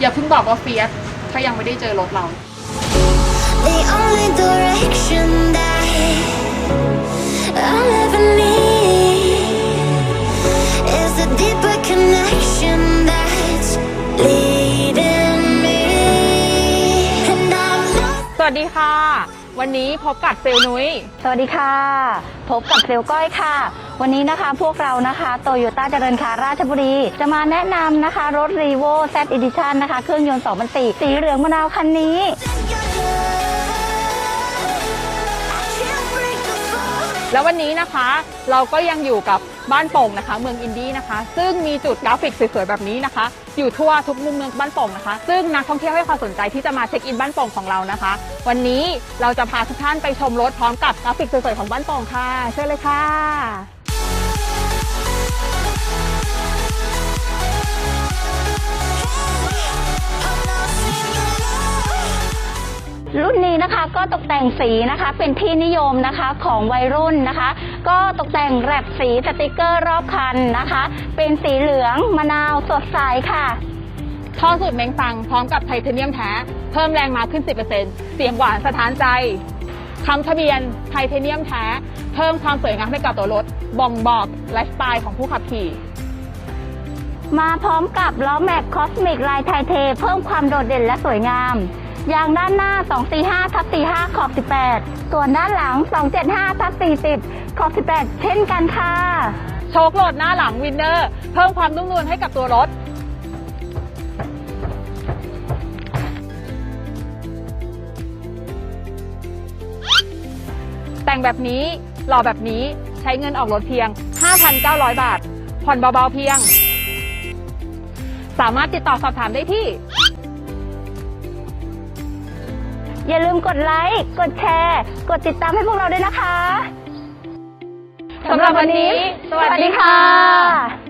อย่าเพิ่งบอกว่าเฟียสถ้ายังไม่ได้เจอรถเรา The only direction that I'll ever need is a deeper connection that's leading me. And I'm lost. สวัสดีค่ะ วันนี้พบกับเซลนุ้ย สวัสดีค่ะ พบกับเซลลก้อยค่ะ วันนี้นะคะพวกเรานะคะโตโยต้าเจริญคาราชบุรี จะมาแนะนำนะคะ รถรีโว Z Edition นะคะ เครื่องยนต์ 2004สีเหลืองมะนาวคันนี้ แล้ววันนี้นะคะเราก็ยังอยู่กับบ้านโป่งนะคะ เมืองอินดี้นะคะ ซึ่งมีจุดกราฟิกสวยๆแบบนี้นะคะ อยู่ทั่วทุกมุมเมืองบ้านโป่งนะคะ ซึ่งนักท่องเที่ยวให้ความสนใจที่จะมาเช็คอินบ้านโป่งของเรานะคะ วันนี้เราจะพาทุกท่านไปชมรถพร้อมกับกราฟิกสวยๆของบ้านโป่งค่ะ เชิญเลยค่ะ รุ่นนี้นะคะ ก็ตกแต่งสีนะคะเป็นที่นิยมนะคะของวัยรุ่นนะคะ ก็ตกแต่งแรปสีสติกเกอร์รอบคันนะคะ เป็นสีเหลืองมะนาวสดใสค่ะท่อสูตรเม้งฟังพร้อมกับไทเทเนียมแท้ เพิ่มแรงมาขึ้น 10%เสียงหวานสะท้านใจคำทะเบียนไทเทเนียมแท้ เพิ่มความสวยงามให้กับตัวรถ บ่งบอกไลฟ์สไตล์ของผู้ขับขี่ มาพร้อมกับล้อแม็กคอสมิกลายไทเท เพิ่มความโดดเด่นและสวยงาม ยางด้านหน้า 245ทับ45 ขอบ 18 ส่วนด้านหลัง 275ทับ40 ขอบ 18 เช่นกันค่ะ โชคโหลดหน้าหลังวินเนอร์ เพิ่มความนุ่มนวลให้กับตัวรถ แต่งแบบนี้หล่อแบบนี้ใช้เงินออกรถเพียง 5,900 บาท ผ่อนเบาๆเพียง สามารถติดต่อสอบถามได้ที่ อย่าลืมกดไลค์ กดแชร์ กดติดตามให้พวกเราด้วยนะคะสำหรับวันนี้ สวัสดีค่ะ